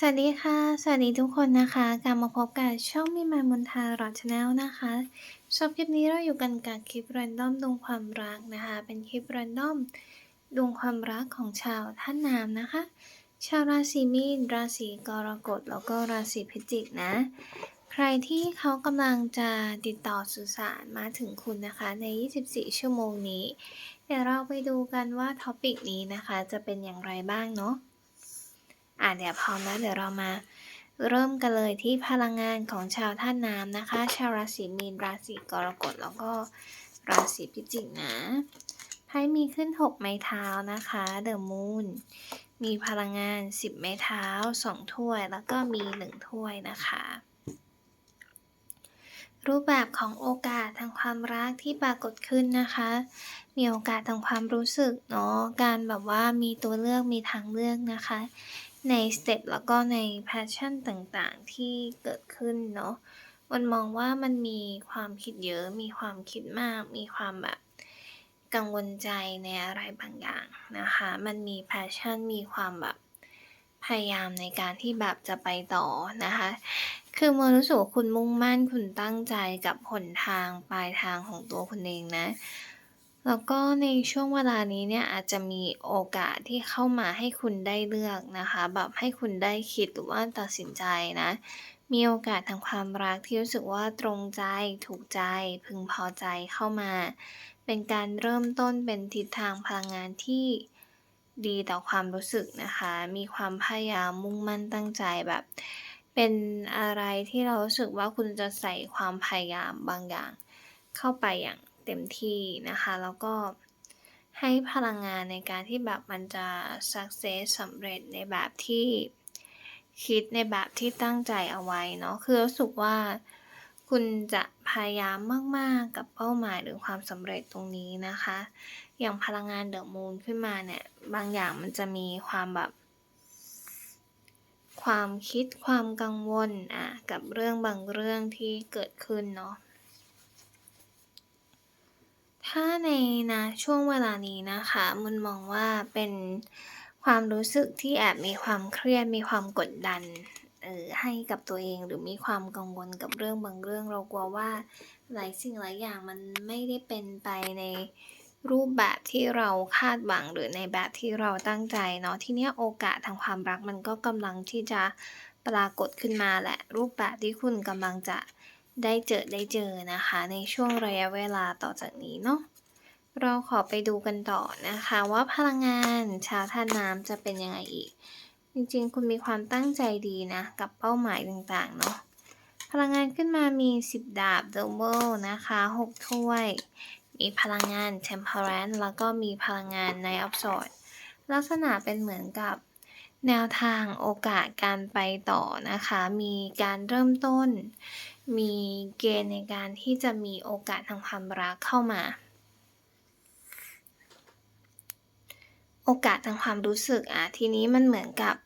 สวัสดีค่ะ สวัสดีทุกคนนะคะ กลับมาพบกับช่องมิมายมนทาหรอชาแนลนะคะชอบคลิปนี้เราอยู่กันกับคลิปแรนดอมดวงความรักนะคะ เป็นคลิปแรนดอมดวงความรักของชาวท่านนามนะคะ ชาวราศีมีน ราศีกรกฎ แล้วก็ราศีพิจิกนะ ใครที่เขากำลังจะติดต่อสื่อสารมาถึงคุณนะคะ ใน 24 ชั่วโมงนี้ เดี๋ยวเราไปดูกันว่าท็อปิกนี้นะคะ จะเป็นอย่างไรบ้างเนาะ อะเดี๋ยวพร้อมแล้วเดี๋ยวเรามาเริ่มกันเลยที่พลังงานของชาวท่าน้ำนะคะ ชาวราศีมีนราศีกรกฎแล้วก็ราศีพิจิกนะไพ่มีขึ้น 6 ไม้เท้านะคะเดอะมูนมีพลังงาน 10 ไม้เท้า 2 ถ้วย แล้วก็มี 1 ถ้วยนะคะ รูปแบบของโอกาสทางความรักที่ปรากฏขึ้นนะคะ มีโอกาสทางความรู้สึกเนาะการแบบว่ามีตัวเลือกมีทางเลือกนะคะ ในสเต็ปแล้วก็ในแพชชั่นต่างๆ ที่เกิดขึ้นเนาะมันมองว่ามันมีความคิดเยอะ มีความคิดมาก มีความแบบกังวลใจในอะไรบางอย่างนะคะ มันมีแพชชั่น มีความแบบพยายามในการที่แบบจะไปต่อนะคะ คือมรู้สึกว่าคุณมุ่งมั่น คุณตั้งใจกับหนทางปลายทางของตัวคุณเองนะ แล้วก็ในช่วงเวลานี้เนี่ยอาจจะมีโอกาสที่เข้ามาให้คุณได้เลือกนะคะ แบบให้คุณได้คิดหรือว่าตัดสินใจนะ มีโอกาสทางความรักที่รู้สึกว่าตรงใจ ถูกใจ พึงพอใจเข้ามา เป็นการเริ่มต้นเป็นทิศทางพลังงานที่ดีต่อความรู้สึกนะคะ มีความพยายามมุ่งมั่นตั้งใจแบบ เป็นอะไรที่เรารู้สึกว่าคุณจะใส่ความพยายามบางอย่าง เข้าไปอย่าง เต็มที่นะคะ แล้วก็ให้พลังงานในการที่แบบมันจะ success สำเร็จในแบบที่คิดในแบบที่ตั้งใจเอาไว้เนาะคือรู้สึกว่าคุณจะพยายามมาก ๆ กับเป้าหมายหรือความสำเร็จตรงนี้นะคะ อย่างพลังงานเดอะมูนขึ้นมาเนี่ย บางอย่างมันจะมีความแบบ ความคิดความกังวลอะกับเรื่องบางเรื่องที่เกิดขึ้นเนาะ ถ้าในนะช่วงเวลานี้นะคะ มันมองว่าเป็นความรู้สึกที่แอบมีความเครียด มีความกดดัน เอ่อ ให้กับตัวเอง หรือมีความกังวลกับเรื่องบางเรื่อง เรากลัวว่าหลายสิ่งหลายอย่างมันไม่ได้เป็นไปในรูปแบบที่เราคาดหวัง หรือในแบบที่เราตั้งใจเนาะ ทีเนี้ยโอกาสทางความรักมันก็กำลังที่จะปรากฏขึ้นมาแหละ รูปแบบที่คุณกำลังจะ ได้เจอได้เจอนะคะ ในช่วงระยะเวลาต่อจากนี้เนาะเราขอไปดูกันต่อนะคะ ว่าพลังงานชาวธาน้ำจะเป็นยังไงอีก จริงๆ คุณมีความตั้งใจดีนะ กับเป้าหมายต่างๆเนาะพลังงานขึ้นมามี 10 ดาบ Double นะคะ 6 ถ้วย มีพลังงาน Temperance แล้วก็มีพลังงาน Knight of Swords ลักษณะเป็นเหมือนกับ แนวทางโอกาสการไปต่อนะคะ มีการเริ่มต้น มีเกณฑ์ในการที่จะมีโอกาสทางความรักเข้ามา โอกาสทางความรู้สึกอะทีนี้มันเหมือนกับ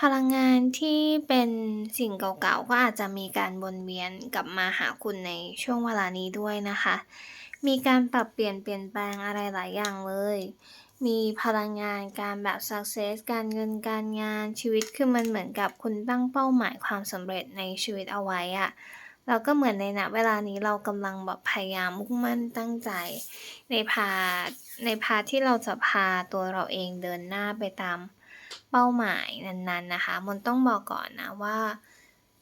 พลังงานที่เป็นสิ่งเก่าๆ ก็อาจจะมีการวนเวียนกลับมาหาคุณในช่วงเวลานี้ด้วยนะคะ มีการปรับเปลี่ยนเปลี่ยนแปลงอะไรหลายอย่างเลย มีพลังงานการแบบ success การเงินการงานชีวิตคือมันเหมือนกับคุณตั้งเป้าหมายความสำเร็จในชีวิตเอาไว้อะแล้วก็เหมือนในณเวลานี้เรากำลังแบบพยายามมุ่งมั่นตั้งใจ ในพาในพาที่เราจะพาตัวเราเองเดินหน้าไปตามเป้าหมายนั้นๆนะคะ มันต้องบอกก่อนนะว่า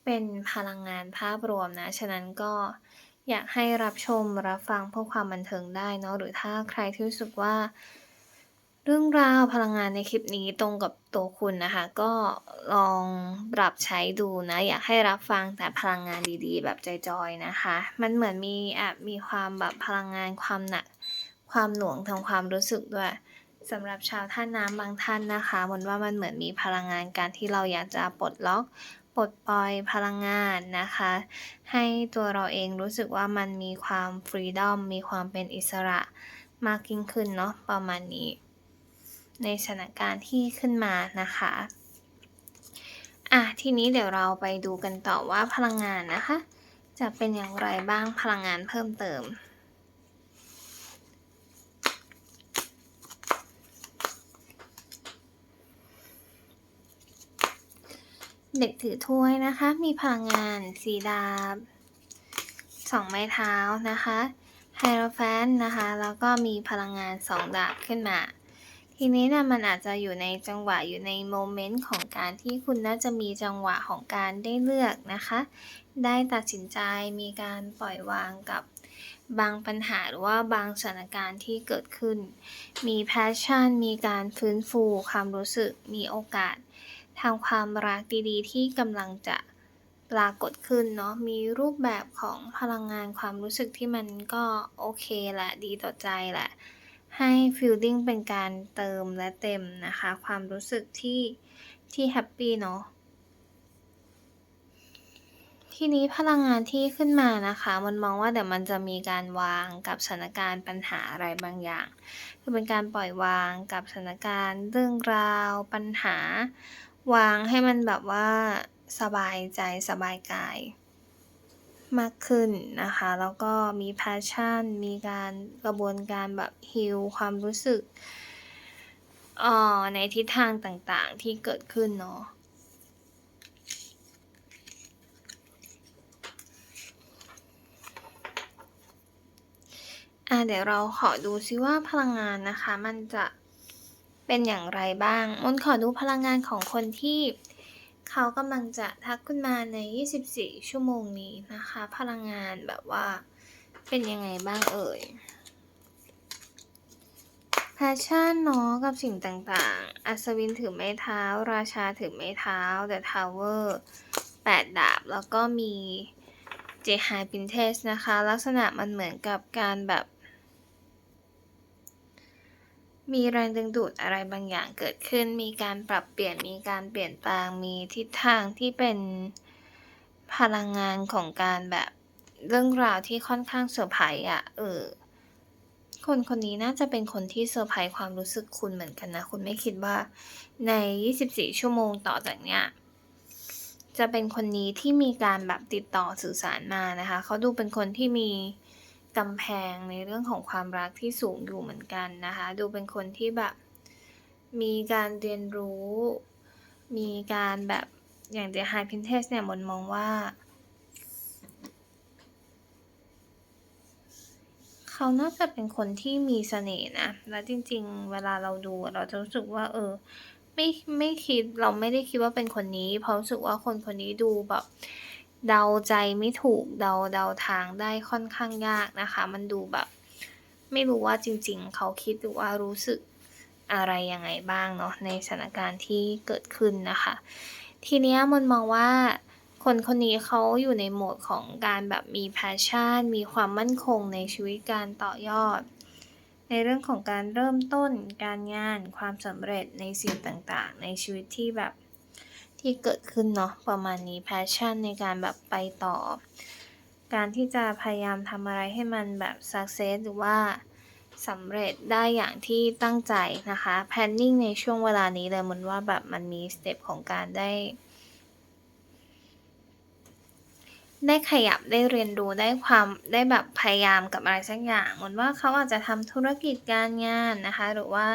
เป็นพลังงานภาพรวมนะ ฉะนั้นก็อยากให้รับชมรับฟังเพื่อความบันเทิงได้เนาะหรือถ้าใครที่รู้สึกว่า เรื่องราวพลังงานในคลิปนี้ตรงกับตัวคุณนะคะ ก็ลองปรับใช้ดูนะ อยากให้รับฟังแต่พลังงานดีๆ แบบจอยๆนะคะ มันเหมือนมีแอบมีความแบบพลังงานความหนัก ความหน่วงทางความรู้สึกด้วยสำหรับชาวธาตุน้ำบางท่านนะคะมันว่ามันเหมือนมีพลังงานการที่เราอยากจะปลดล็อกปลดปล่อยพลังงานนะคะ ให้ตัวเราเองรู้สึกว่ามันมีความ freedom มีความเป็นอิสระมากยิ่งขึ้นเนาะประมาณนี้ ในสถานการณ์ที่ขึ้นมานะคะอะทีนี้เดี๋ยวเราไปดูกันต่อว่าพลังงานนะคะ จะเป็นอย่างไรบ้างพลังงานเพิ่มเติมเด็กถือถ้วยนะคะ มีพลังงานสีดาบสองไม้เท้านะคะไฮโรแฟนนะคะ แล้วก็มีพลังงานสองดาบขึ้นมา ทีนี้นี่ยมันอาจจะอยู่ในจังหวะอยู่ในโมเมนต์ของการที่คุณน่าจะมีจังหวะของการได้เลือกนะคะ ได้ตัดสินใจมีการปล่อยวางกับบางปัญหาหรือว่าบางสถานการณ์ที่เกิดขึ้น มีแพชชั่น มีการฟื้นฟูความรู้สึก มีโอกาสทางความรักดีๆ ที่กำลังจะปรากฏขึ้นเนาะ มีรูปแบบของพลังงานความรู้สึกที่มันก็โอเคแหละ ดีต่อใจแหละ ให้ฟีลลิ่งเป็นการเติมและเต็มนะคะ ความรู้สึกที่ที่แฮปปี้เนาะทีนี้พลังงานที่ขึ้นมานะคะ มันมองว่าเดี๋ยวมันจะมีการวางกับสถานการณ์ปัญหาอะไรบางอย่าง คือเป็นการปล่อยวางกับสถานการณ์เรื่องราว ปัญหา วางให้มันแบบว่าสบายใจสบายกาย มากขึ้นนะคะ แล้วก็มีแพชชั่น มีการกระบวนการแบบฮีลความรู้สึกอ่อในทิศทางต่างๆที่เกิดขึ้นเนาะอ่าเดี๋ยวเราขอดูซิว่าพลังงานนะคะ มันจะเป็นอย่างไรบ้างมนต์ขอดูพลังงานของคนที่ เขากำลังจะทักคุณมาใน 24 ชั่วโมงนี้นะคะ พลังงานแบบว่าเป็นยังไงบ้างเอ่ยแพชชั่นเนาะกับสิ่งต่างๆ อัศวินถือไม้เท้า ราชาถือไม้เท้า The Tower 8 ดาบ แล้วก็มีเจไฮปินเทสนะคะ ลักษณะมันเหมือนกับการแบบ มีแรงดึงดูดอะไรบางอย่างเกิดขึ้น มีการปรับเปลี่ยน มีการเปลี่ยนแปลง มีทิศทางที่เป็นพลังงานของการแบบเรื่องราวที่ค่อนข้างเซอร์ไพรส์อะ เออ คนคนนี้น่าจะเป็นคนที่เซอร์ไพรส์ความรู้สึกคุณเหมือนกันนะ คุณไม่คิดว่าใน 24 ชั่วโมงต่อจากเนี้ยจะเป็นคนนี้ที่มีการแบบติดต่อสื่อสารมานะคะ เขาดูเป็นคนที่มี กำแพงในเรื่องของความรักที่สูงอยู่เหมือนกันนะคะ ดูเป็นคนที่แบบมีการเรียนรู้ มีการแบบอย่าง The High Priestess เนี่ยมนมองว่า เขาน่าจะเป็นคนที่มีเสน่ห์นะ แล้วจริง ๆ เวลาเราดูเราจะรู้สึกว่า เออ ไม่ไม่คิดเราไม่ได้คิดว่าเป็นคนนี้ เพราะรู้สึกว่าคนคนนี้ดูแบบ เดาใจไม่ถูกเดาเดาทางได้ค่อนข้างยากนะคะ มันดูแบบ ไม่รู้ว่าจริงๆ เขาคิดหรือว่ารู้สึกอะไรยังไงบ้างเนาะในสถานการณ์ที่เกิดขึ้นนะคะ ทีเนี้ยมนมองว่าคนคนนี้เขาอยู่ในโหมดของการแบบมีแพชชั่น มีความมั่นคงในชีวิตการต่อยอด ในเรื่องของการเริ่มต้นการงานความสำเร็จในสิ่งต่างๆ ในชีวิตที่แบบ ที่เกิดขึ้นเนาะประมาณนี้แพชชั่นในการแบบไปต่อ การที่จะพยายามทำอะไรให้มันแบบสักเซสหรือว่าสำเร็จได้อย่างที่ตั้งใจนะคะ planning ในช่วงเวลานี้เลยมนว่าแบบมันมีสเต็ปของการได้ ได้ขยับได้เรียนรู้ได้ความได้แบบพยายามกับอะไรสักอย่างเหมือนว่าเขาอาจจะทำธุรกิจการงานนะคะ หรือว่า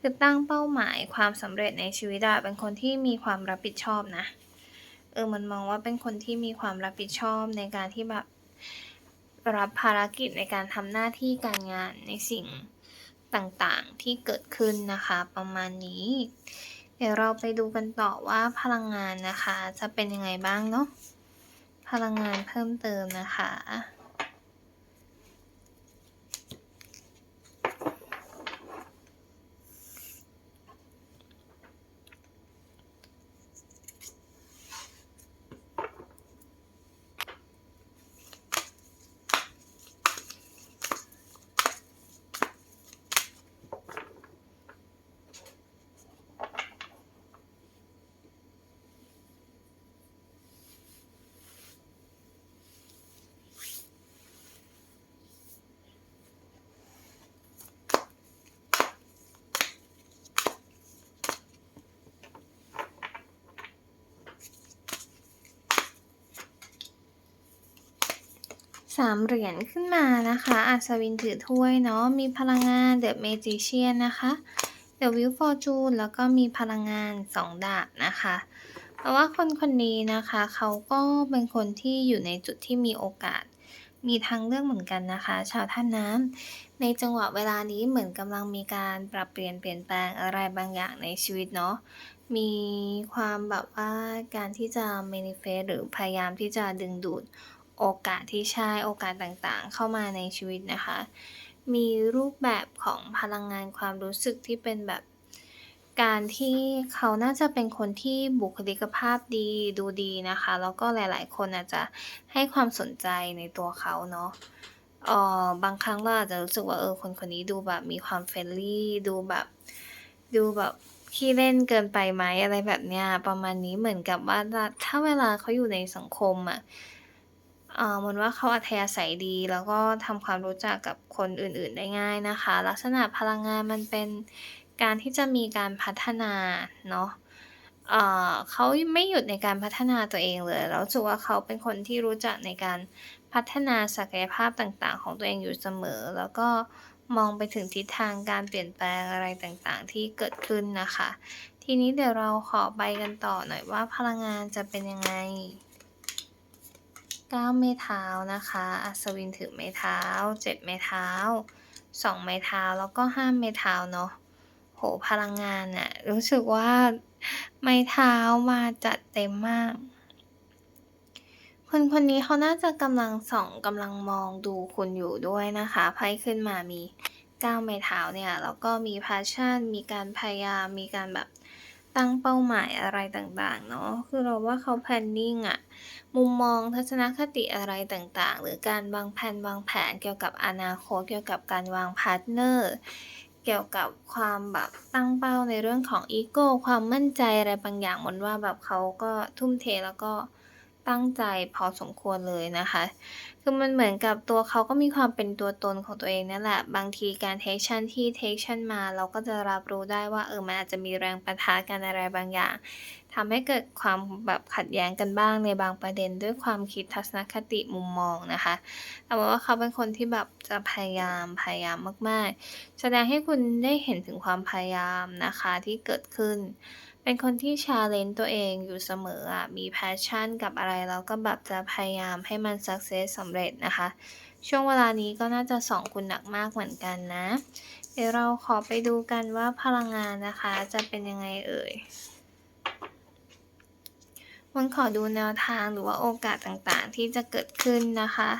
คือตั้งเป้าหมายความสำเร็จในชีวิตอะเป็นคนที่มีความรับผิดชอบนะเออมันมองว่าเป็นคนที่มีความรับผิดชอบในการที่แบบรับภารกิจในการทำหน้าที่การงานในสิ่งต่างๆที่เกิดขึ้นนะคะ ประมาณนี้ เดี๋ยวเราไปดูกันต่อว่าพลังงานนะคะ จะเป็นยังไงบ้างเนาะ พลังงานเพิ่มเติมนะคะ 3เหรียญขึ้นมานะคะ อัศวินถือถ้วยเนาะ มีพลังงาน The Magician นนะคะ The Wheel Fortune แล้วก็มีพลังงาน2ดาบนะคะแต่ว่าคนคนนี้นะคะ เขาก็เป็นคนที่อยู่ในจุดที่มีโอกาส มีทางเลือกเหมือนกันนะคะ ชาวธาน้ำในจังหวะเวลานี้เหมือนกำลังมีการปรับเปลี่ยนเปลี่ยนแปลงอะไรบางอย่างในชีวิตเนาะมีความแบบว่าการที่จะ manifest หรือพยายามที่จะดึงดูด โอกาสที่ใช่โอกาสต่างๆ เข้ามาในชีวิตนะคะ มีรูปแบบของพลังงานความรู้สึกที่เป็นแบบการที่เขาน่าจะเป็นคนที่บุคลิกภาพดีดูดีนะคะ แล้วก็หลายๆ คนอาจจะให้ความสนใจในตัวเขาเนาะเออบางครั้งเราอาจจะรู้สึกว่าเออคนคนนี้ดูแบบมีความ friendly ดูแบบดูแบบขี้เล่นเกินไปไหมอะไรแบบเนี้ยประมาณนี้เหมือนกับว่าถ้าเวลาเขาอยู่ในสังคมอะอ่ เหมือนว่าเขาอัธยาศัยดี แล้วก็ทำความรู้จักกับคนอื่นๆได้ง่ายนะคะ ลักษณะพลังงานมันเป็นการที่จะมีการพัฒนาเนาะเอ่อเขาไม่หยุดในการพัฒนาตัวเองเลยเรารู้สึกว่าเขาเป็นคนที่รู้จักในการพัฒนาศักยภาพต่างๆ ของตัวเองอยู่เสมอ แล้วก็มองไปถึงทิศทางการเปลี่ยนแปลงอะไรต่างๆ ที่เกิดขึ้นนะคะ ทีนี้เดี๋ยวเราขอไปกันต่อหน่อยว่าพลังงานจะเป็นยังไง 9ไม้เท้านะคะ อัศวินถือไม้เท้า7ไม้เท้า2ไม้เท้าแล้วก็5ไม้เท้าเนาะโอ้โฮพลังงานน่ะรู้สึกว่าไม้เท้ามาจัดเต็มมาก คนคนนี้เขาน่าจะกำลังส่องกำลังมองดูคุณอยู่ด้วยนะคะไพ่ขึ้นมามี9ไม้เท้าเนี่ยแล้วก็มี passion มีการพยายามมีการแบบ ตั้งเป้าหมายอะไรต่างๆเนาะคือเราว่าเขาแพนนิ่งอะมุมมองทัศนคติอะไรต่างๆ หรือการวางแผนวางแผนเกี่ยวกับอนาคตเกี่ยวกับการวางพาร์ทเนอร์เกี่ยวกับความแบบตั้งเป้าในเรื่องของอีโก้ความมั่นใจอะไรบางอย่างมนว่าแบบเขาก็ทุ่มเทแล้วก็ ตั้งใจพอสมควรเลยนะคะ คือมันเหมือนกับตัวเขาก็มีความเป็นตัวตนของตัวเองนั่นแหละ บางทีการเทกชันที่เทกชันมา เราก็จะรับรู้ได้ว่าเออมันอาจจะมีแรงปะทะกันอะไรบางอย่างทำให้เกิดความแบบขัดแย้งกันบ้างในบางประเด็นด้วยความคิดทัศนคติมุมมองนะคะ แต่ว่าเขาเป็นคนที่แบบจะพยายามพยายามมาก ๆ แสดงให้คุณได้เห็นถึงความพยายามนะคะที่เกิดขึ้น เป็นคนที่ challenge ตัวเองอยู่เสมออะ มี passion กับอะไรแล้วก็แบบจะพยายามให้มันสักเซสสำเร็จนะคะ ช่วงเวลานี้ก็น่าจะส่องคุณหนักมากเหมือนกันนะ เดี๋ยวเราขอไปดูกันว่าพลังงานนะคะ จะเป็นยังไงเอ่ยมนขอดูแนวทางหรือว่าโอกาสต่างๆ ที่จะเกิดขึ้นนะคะ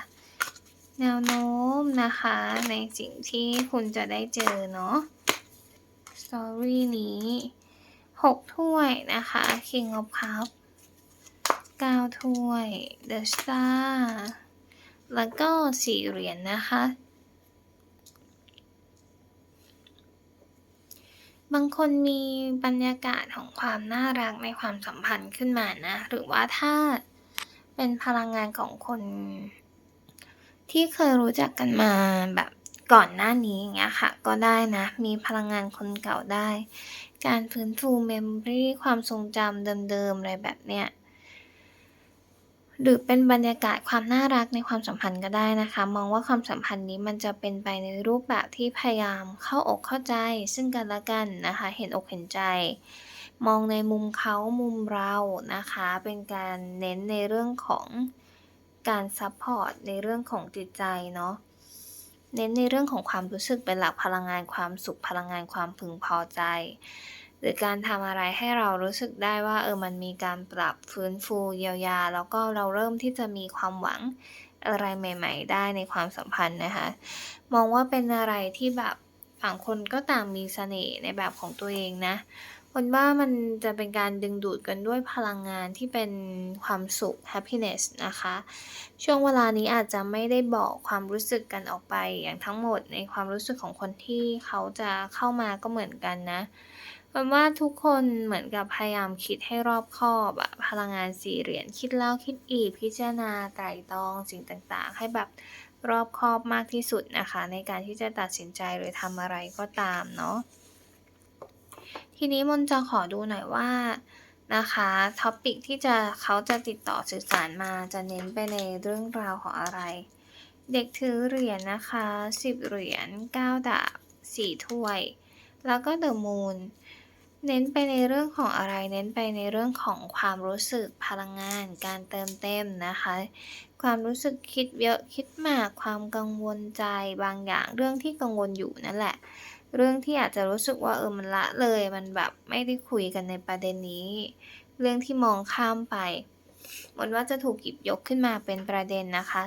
แนวโน้มนะคะในสิ่งที่คุณจะได้เจอเนาะ Story นี้ 6 ถ้วยนะคะ King of Cup 9 ถ้วย The Star แล้วก็ 4 เหรียญนะคะ บางคนมีบรรยากาศของความน่ารักในความสัมพันธ์ขึ้นมานะ หรือว่าถ้าเป็นพลังงานของคนที่เคยรู้จักกันมาแบบ ก่อนหน้านี้อย่างเงี้ยค่ะ ก็ได้นะ มีพลังงานคนเก่าได้ การฟื้นฟู memory ความทรงจำเดิมๆอะไรแบบเนี้ยหรือเป็นบรรยากาศความน่ารักในความสัมพันธ์ก็ได้นะคะ มองว่าความสัมพันธ์นี้มันจะเป็นไปในรูปแบบที่พยายามเข้าอกเข้าใจ ซึ่งกันและกันนะคะ เห็นอกเห็นใจ มองในมุมเขามุมเรานะคะ เป็นการเน้นในเรื่องของการซัปพอร์ตในเรื่องของจิตใจเนาะ เน้นในเรื่องของความรู้สึกเป็นหลักพลังงานความสุขพลังงานความพึงพอใจ หรือการทำอะไรให้เรารู้สึกได้ว่าเออมันมีการปรับฟื้นฟูเยียวยา แล้วก็เราเริ่มที่จะมีความหวังอะไรใหม่ ๆ ได้ในความสัมพันธ์นะคะ มองว่าเป็นอะไรที่แบบต่งคนก็ต่างมีเสน่ห์ในแบบของตัวเองนะ มนว่ามันจะเป็นการดึงดูดกันด้วยพลังงานที่เป็นความสุข happiness นะคะ ช่วงเวลานี้อาจจะไม่ได้บอกความรู้สึกกันออกไปอย่างทั้งหมดในความรู้สึกของคนที่เขาจะเข้ามาก็เหมือนกันนะมนว่าทุกคนเหมือนกับพยายามคิดให้รอบคอบอะพลังงาน4เหรียญคิดแล้วคิดอีกพิจารณาไตร่ตรองสิ่งต่างๆ ให้แบบรอบคอบมากที่สุดนะคะ ในการที่จะตัดสินใจหรือทำอะไรก็ตามเนาะ ทีนี้มนจะขอดูหน่อยว่านะคะ topic ที่จะเขาจะติดต่อสื่อสารมาจะเน้นไปในเรื่องราวของอะไร เด็กถือเหรียญนะคะ 10 เหรียญ9ดาบ4ถ้วย แล้วก็ The Moon เน้นไปในเรื่องของอะไร เน้นไปในเรื่องของความรู้สึกพลังงาน การเติมเต็มนะคะ ความรู้สึกคิดเยอะคิดมาก ความกังวลใจบางอย่างเรื่องที่กังวลอยู่นั่นแหละ เรื่องที่อาจจะรู้สึกว่าเออมันละเลยมันแบบไม่ได้คุยกันในประเด็นนี้ เรื่องที่มองข้ามไปเหมือนว่าจะถูกหยิบยกขึ้นมาเป็นประเด็นนะคะ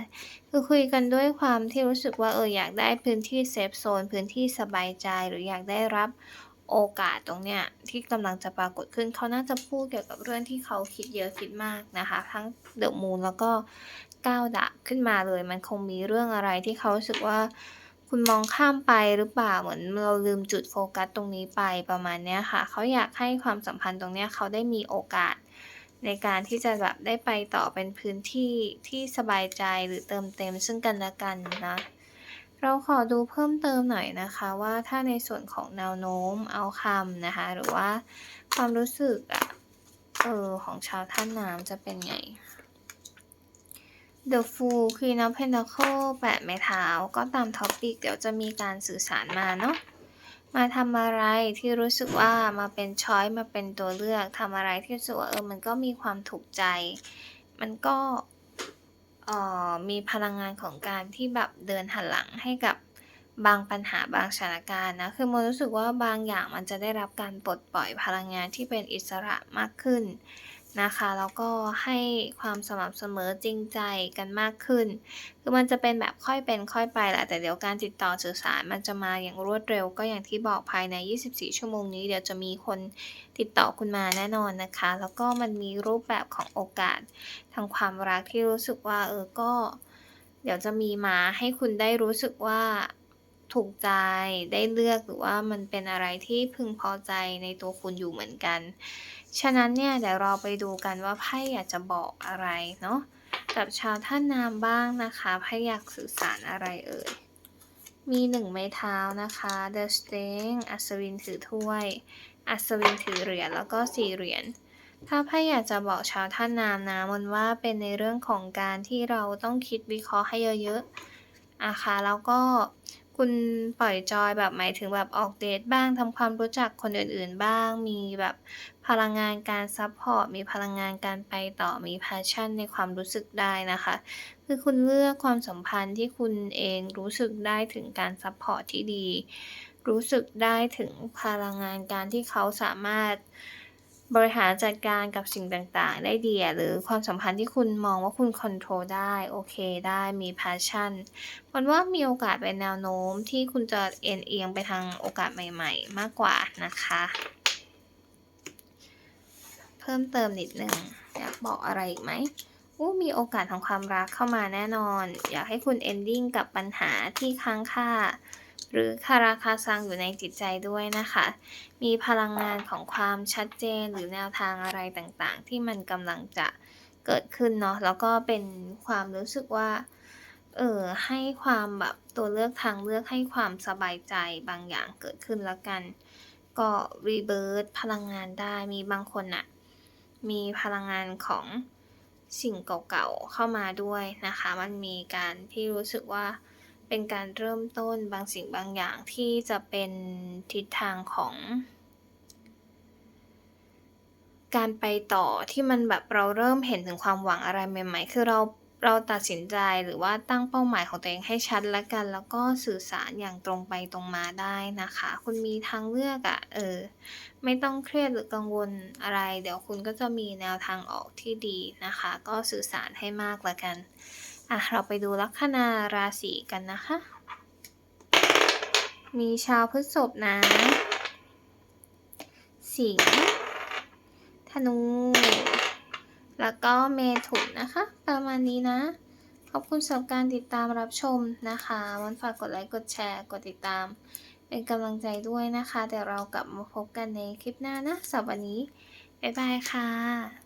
คือคุยกันด้วยความที่รู้สึกว่าเอออยากได้พื้นที่เซฟโซนพื้นที่สบายใจหรืออยากได้รับโอกาสตรงเนี้ยที่กำลังจะปรากฏขึ้นเขาน่าจะพูดเกี่ยวกับเรื่องที่เขาคิดเยอะคิดมากนะคะ ทั้ง The Moon แล้วก็9ดาบขึ้นมาเลย มันคงมีเรื่องอะไรที่เขารู้สึกว่า คุณมองข้ามไปหรือเปล่าเหมือนเราลืมจุดโฟกัสตรงนี้ไปประมาณเนี้ยค่ะ เขาอยากให้ความสัมพันธ์ตรงเนี้ยเขาได้มีโอกาส ในการที่จะแบบได้ไปต่อเป็นพื้นที่ที่สบายใจหรือเติมเต็มซึ่งกันและกันนะเราขอดูเพิ่มเติมหน่อยนะคะว่าถ้าในส่วนของแนวโน้ม outcome นะคะ หรือว่าความรู้สึกอะเออของชาวธาตุน้ำจะเป็นไง The Fool Queen of Pentacles แปดไม้เท้าก็ตาม topic เดี๋ยวจะมีการสื่อสารมาเนาะมาทำอะไรที่รู้สึกว่ามาเป็นช้อยมาเป็นตัวเลือกทำอะไรที่รู้สึกว่าเออมันก็มีความถูกใจ มันก็เอ่อมีพลังงานของการที่แบบเดินหันหลังให้กับบางปัญหาบางสถานการณ์นะ คือโมรู้สึกว่าบางอย่างมันจะได้รับการปลดปล่อยพลังงานที่เป็นอิสระมากขึ้น นะคะแล้วก็ให้ความสม่ำเสมอจริงใจกันมากขึ้น คือมันจะเป็นแบบค่อยเป็นค่อยไปแหละแต่เดี๋ยวการติดต่อสื่อสารมันจะมาอย่างรวดเร็ว ก็อย่างที่บอกภายใน 24 ชั่วโมงนี้ เดี๋ยวจะมีคนติดต่อคุณมาแน่นอนนะคะ แล้วก็มันมีรูปแบบของโอกาสทางความรักที่รู้สึกว่าเออก็เดี๋ยวจะมีมาให้คุณได้รู้สึกว่าถูกใจได้เลือกหรือว่ามันเป็นอะไรที่พึงพอใจในตัวคุณอยู่เหมือนกัน ฉะนั้นเนี่ยเดี๋ยวเราไปดูกันว่าไพ่อยากจะบอกอะไรเนาะกับชาวธาตุน้ำบ้างนะคะไพ่อยากสื่อสารอะไรเอ่ยมี1ไม้เท้านะคะ The Strength อัศวินถือถ้วย อัศวินถือเหรียญแล้วก็4เหรียญ ถ้าไพ่อยากจะบอกชาวธาตุน้ำนะมันว่าเป็นในเรื่องของการที่เราต้องคิดวิเคราะห์ให้เยอะๆนะคะแล้วก็ คุณปล่อยจอยแบบหมายถึงแบบออกเดตบ้างทำความรู้จักคนอื่นๆบ้าง มีแบบพลังงานการซัปพอร์ตมีพลังงานการไปต่อมี passion ในความรู้สึกได้นะคะ คือคุณเลือกความสัมพันธ์ที่คุณเองรู้สึกได้ถึงการซัปพอร์ตที่ดี รู้สึกได้ถึงพลังงานการที่เขาสามารถ บริหารจัดการกับสิ่งต่างๆ ได้ดีหรือความสัมพันธ์ที่คุณมองว่าคุณคอนโทรลได้โอเคได้มี passion มันว่ามีโอกาสเป็นแนวโน้มที่คุณจะเอนเอียงไปทางโอกาสใหม่ ๆ มากกว่านะคะ เพิ่มเติมนิดนึงอยากบอกอะไรอีกไหม?โอ้มีโอกาสทางความรักเข้ามาแน่นอน อยากให้คุณ ending กับปัญหาที่ค้างคา หรือคาราคาซังอยู่ในจิตใจด้วยนะคะ มีพลังงานของความชัดเจนหรือแนวทางอะไรต่างๆ ที่มันกำลังจะเกิดขึ้นเนาะแล้วก็เป็นความรู้สึกว่าเออให้ความแบบตัวเลือกทางเลือกให้ความสบายใจบางอย่างเกิดขึ้นแล้วกัน ก็ rebirth พลังงานได้มีบางคนน่ะมีพลังงานของสิ่งเก่าๆเข้ามาด้วยนะคะ มันมีการที่รู้สึกว่า เป็นการเริ่มต้นบางสิ่งบางอย่างที่จะเป็นทิศทางของ การไปต่อที่มันแบบเราเริ่มเห็นถึงความหวังอะไรใหม่ ๆ คือเราเราตัดสินใจหรือว่าตั้งเป้าหมายของตัวเองให้ชัดแล้วกัน แล้วก็สื่อสารอย่างตรงไปตรงมาได้นะคะ คุณมีทางเลือกอะเออไม่ต้องเครียดหรือกังวลอะไร เดี๋ยวคุณก็จะมีแนวทางออกที่ดีนะคะ ก็สื่อสารให้มากแล้วกัน อะ เราไปดูลัคนาราศีกันนะคะ มีชาวพฤษภนะ สิงห์ธนู แล้วก็เมถุนนะคะ ประมาณนี้นะ ขอบคุณสำหรับการติดตามรับชมนะคะวันฝากกดไลค์ กดแชร์ กดติดตาม เป็นกำลังใจด้วยนะคะ เดี๋ยวเรากลับมาพบกันในคลิปหน้านะสำหรับวันนี้ บ๊ายบายค่ะ